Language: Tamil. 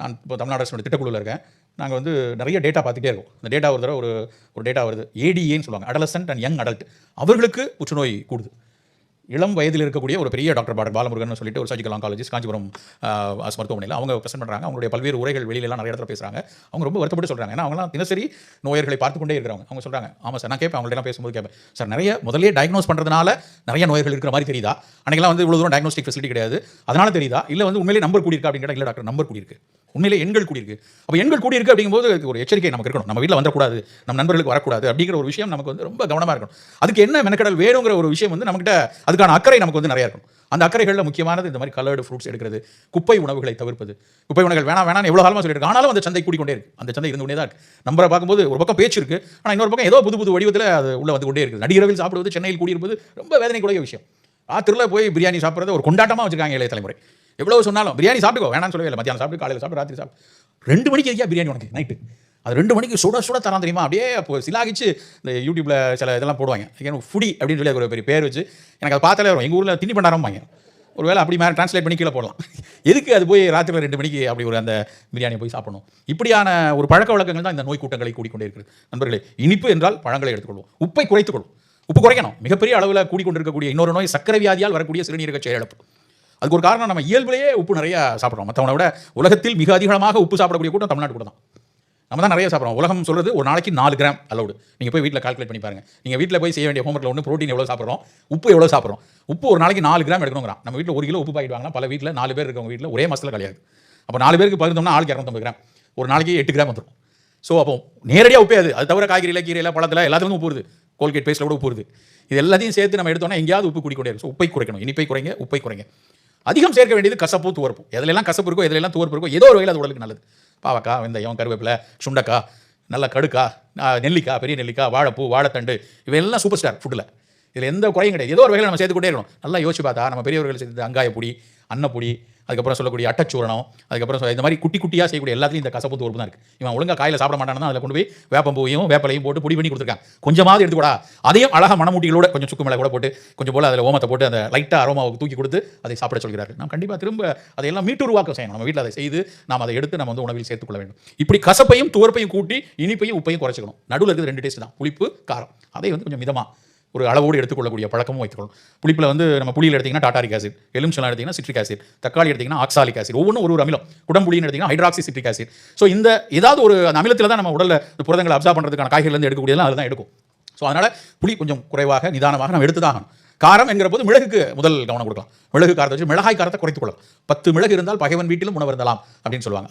நான் இப்போ தமிழ்நாடு அரசு திட்டக்குழுவில் இருக்கேன். நாங்கள் வந்து நிறைய டேட்டா பார்த்துட்டே இருக்கோம். இந்த டேட்டா ஒரு தடவை ஒரு ஒரு டேட்டா வருது. ஏடிஏன்னு சொல்லுவாங்க. அடலசன்ட் அண்ட் யங் அடல்ட் அவர்களுக்கு புற்றுநோய் கூடுது. இளம் வயதில் இருக்கக்கூடிய ஒரு பெரிய டாக்டர் டாக்டர் பாலமுருகன் சொல்லிட்டு ஒரு சர்ஜிக்கல் ஆங்காலஜிஸ்ட் காஞ்சிபுரம் அரசு மருத்துவமனையில் அவங்க ப்ரெசென்ட் பண்ணுறாங்க அவங்களுடைய பல்வேறு உரைகள் வெளியிலலாம் நிறைய இடத்துல பேசுகிறாங்க அவங்க ரொம்ப வருத்தப்பட்டு சொல்கிறாங்க ஏன்னா அவங்களாம் தினசரி நோயர்களை பார்த்து கொண்டே இருக்கிறவங்க. அவங்க சொல்கிறாங்க ஆமாம் சார் நான் கேட்பேன். அவங்கள்ட்ட பேசும்போது கேட்பேன். சார் நிறைய முதலே டயக்னோஸ் பண்ணுறதுனால நிறைய நோய்கள் இருக்கிற மாதிரி தெரியுதா? அன்றைக்கெல்லாம் வந்து இவ்வளோ தூரம் டயக்னோஸ்டிக் ஃபெசிலிட்டி கிடையாது. அதனால தெரியுதா? இல்லை வந்து உண்மையிலே நம்பர் கூடியிருக்கா அப்படின்னு கேட்டால் இல்லை டாக்டர் நம்பர் கூடியிருக்கு. உண்மையிலே எண்கள் கூடியிருக்கு. அப்போ எண்கள் கூடியிருக்கு அப்படிங்கும்போது ஒரு எச்சரிக்கை நமக்கு இருக்கணும். நம்ம வீட்டில் வந்துடக்கூடாது நம்ம நண்பர்களுக்கு வரக்கூடாது அப்படிங்கிற ஒரு விஷயம் நமக்கு வந்து ரொம்ப கவனமாக இருக்கணும். அதுக்கு என்ன மெனக்கடல் வேணுங்கிற ஒரு விஷயம் வந்து நம்மகிட்ட அதுக்கான அக்கறை நமக்கு வந்து நிறையா இருக்கும் அந்த அக்கறைகளில் முக்கியமானது இந்த மாதிரி கலர்டு ஃப்ரூட்ஸ் எடுக்கிறது குப்பை உணவுகளை தவிர்ப்பது. குப்பை உணவுகள் வேணாம் வேணாம் எவ்வளோ காலமாக சொல்லியிருக்கு ஆனாலும் அந்த சந்தை கூடிக்கொண்டே இருக்குது அந்த சந்தை இருந்து கொண்டே தான் இருக்குது நம்பரை பார்க்கும்போது ஒரு பக்கம் பேச்சு இருக்குது ஆனால் இன்னொரு பக்கம் ஏதோ புது புது வடிவத்தில் அது உள்ள வந்து கொண்டே இருக்குது. நடிகரவில் சாப்பிடுவது சென்னையில் கூடியிருப்பது ரொம்ப வேதனைக்குரிய விஷயம். ராத்திரியில் போய் பிரியாணி சாப்பிட்றது ஒரு கொண்டாட்டமாக வச்சுருக்காங்க இளைய தலைமுறை. எவ்வளோ சொன்னாலும் பிரியாணி சாப்பிட்டுக்கோ வேணாம்னு சொல்லவே இல்லை. மத்தியானம் சாப்பிட்டு காலையில் சாப்பிட்டு ராத்திரி சாப்பிட்டு ரெண்டு மணிக்கு எதுக்கா பிரியாணி உனக்கு? நைட்டு அது ரெண்டு மணிக்கு சுட சுட தரான் தெரியுமா? அப்படியே அப்போ சிலாகிச்சு. இந்த யூடியூப்ல சில இதெல்லாம் போடுவாங்க. எனக்கு ஃபுடி அப்படின்னு சொல்லி ஒரு பெரிய பேர் வச்சு எனக்கு அதை பார்த்தாலே வரும். எங்கள் ஊரில் திண்டி பண்ணாரம்பாங்க ஒருவேளை அப்படி மாதிரி ட்ரான்ஸ்லேட் பண்ணி கீழே போடலாம். எதுக்கு அது போய் ராத்திரியில் ரெண்டு மணிக்கு அப்படி ஒரு அந்த பிரியாணியை போய் சாப்பிடணும்? இப்படியான ஒரு பழக்க வழக்கங்கள் தான் இந்த நோய் கூட்டங்களை கூடிக்கொண்டே இருக்கிறது. நண்பர்களே இனிப்பு என்றால் பழங்களை எடுத்துக்கொள்வோம். உப்பை குறைத்துக்கொள்வோம். உப்பு குறைக்கணும். மிகப்பெரிய அளவில் கூடிக்கொண்டிருக்கக்கூடிய இன்னொரு நோய் சக்கரை வியாதியால் வரக்கூடிய சிறுநீரக செயலிழப்பு. அதுக்கு ஒரு காரணம் நம்ம இயல்பிலேயே உப்பு நிறைய சாப்பிட்றோம். மற்றவனை விட உலகத்தில் மிக அதிகமாக உப்பு சாப்பிடக்கூடிய கூட்டம் தமிழ்நாடு கூட தான். நம்ம தான் நிறைய சாப்பிட்றோம். உலகம் சொல்கிறது ஒரு நாளைக்கு நாலு கிராம் அலவுடு நீங்கள் போய் வீட்டில் கால்குலேட் பண்ணி பாருங்க. நீங்கள் வீட்டில் போய் செய்ய வேண்டிய ஹோம்ஒர்க்கில் ஒன்று ப்ரோட்டீன் எவ்வளோ சாப்பிட்றோம்? உப்பு எவ்வளோ சாப்பிட்றோம்? உப்பு ஒரு நாளைக்கு நாலு கிராம் எடுக்கணுங்கிறான். நம்ம வீட்டில் ஒரு கிலோ உப்பு பாக்கெட் வாங்கினா பல வீட்டில் நாலு பேர் இருக்கவங்க வீட்டில் ஒரே மாசத்துல கிடையாது அப்போ நாலு பேருக்கு பகிர்ந்தோம்னா ஆளுக்கு இரநூத்தம்பது கிராம் ஒரு நாளைக்கு எட்டு கிராம் வந்துடும் ஸோ அப்போ நேரடியாக உப்பே அது. அது தவிர காய்கறியில் கீரையில் பழத்தில் எல்லாத்துலேயும் உப்பு வருது. கோல்கேட் பேஸ்ட்டில் கூட உப்பு வருது. இது எல்லாத்தையும் சேர்த்து நம்ம எடுத்தோம்னா எங்கேயாவது உப்பு கூடிக்கொண்டே இருக்கும் ஸோ உப்பை குறைக்கணும். இனிப்பை குறைங்க உப்பை குறைங்க. அதிகம் சேர்க்க வேண்டியது கசப்பு துவர்ப்பு. எதுலெல்லாம் கசப்பு இருக்கோ எதுலெல்லாம் துவர்ப்பு இருக்கோ ஏதோ ஒரு வகையில் அது உடலுக்கு நல்லது. பாவக்காய் வெந்தயம் கருவேப்பிலை சுண்டக்காய் நல்ல கடுக்கா நெல்லிக்காய் பெரிய நெல்லிக்காய் வாழைப்பூ வாழைத்தண்டு இவையெல்லாம் சூப்பர் ஸ்டார் ஃபுட்டில் இதில் எந்த குறையும் கிடையாது. ஏதோ ஒரு வகையில் நம்ம சேர்த்துக்கிட்டே இருக்கணும். நல்லா யோசிச்சு பார்த்தா நம்ம பெரியவர்கள் சேர்த்து அங்காயப்பொடி அன்னப்பொடி அதுக்கப்புறம் சொல்லக்கூடிய அட்டச்சூரணம் அதுக்கப்புறம் இந்த மாதிரி குட்டி குட்டியாக செய்யக்கூடிய எல்லாத்துலையும் இந்த கசப்பு தோறுப்பு தான் இருக்குது இவன் ஒழுங்காக காயில் சாப்பிட மாட்டானா அதில் கொண்டு போய் வேப்பம்பூவையும் வேப்பலையும் போட்டு பொடி பண்ணி கொடுத்துருக்கான். கொஞ்சமாவது எடுத்துக்கூடா. அதையும் அழகா மனமூட்டிகளோட கொஞ்சம் சுக்கு மேலே கூட போட்டு கொஞ்சம் போல் அதில் ஓமத்தை போட்டு அந்த லைட்டாக அரோமாவுக்கு தூக்கி கொடுத்து அதை சாப்பிட சொல்கிறார்கள் நாம் கண்டிப்பாக திரும்ப அதையெல்லாம் மீட்டுருவாக்கம் செய்யணும். நம்ம வீட்டில் அதை செய்து நாம் அதை எடுத்து நம்ம வந்து உணவில் சேர்த்துக்கொள்ள வேண்டும். இப்படி கசப்பையும் துவர்ப்பையும் கூட்டி இனிப்பையும் உப்பையும் குறைச்சிக்கணும். நடுவில் இருக்கிறது ரெண்டு டேஸ்ட் தான். புளிப்பு காரம். அதை வந்து கொஞ்சம் மிதமாக ஒரு அளவோடு எடுத்துக்கொள்ளக்கூடிய பழக்கமும் வைத்துக்கணும் புளிப்பில் வந்து நம்ம புளியில் எடுத்திங்கன்னா டாட்டாரிக் ஆசிட் எலுமிச்சலாம் எடுத்திங்கன்னா சிட்ரிக் ஆசிட் தக்காளி எடுத்திங்கன்னா ஆக்சாலிக் ஆசிட் ஒவ்வொன்றும் ஒரு ஒரு அமிலம். குடம்புளின்னு எடுத்திங்கன்னா ஹைட்ராக்சி சிட்ரிக் ஆசிட். ஸோ இந்த ஏதாவது ஒரு அந்த அமிலத்தில் தான் நம்ம உடலில் புரதங்களை அப்சார்ப் பண்ணுறதுக்கான காய்கறிலேருந்து எடுக்கக்கூடியதெல்லாம் தான் எடுக்கும். ஸோ அதனால் புளி கொஞ்சம் குறைவாக நிதானமாக நம்ம எடுத்து தான் ஆகணும். காரம் என்கிற போது மிளகுக்கு முதல் கவனம் கொடுக்கலாம். மிளகு காரத்தை வச்சு மிளகாய் காரத்தை குறைத்துக் கொள்ளலாம். பத்து மிளகு இருந்தால் பகைவன் வீட்டிலும் உணவு இருந்தலாம் அப்படின்னு சொல்லுவாங்க.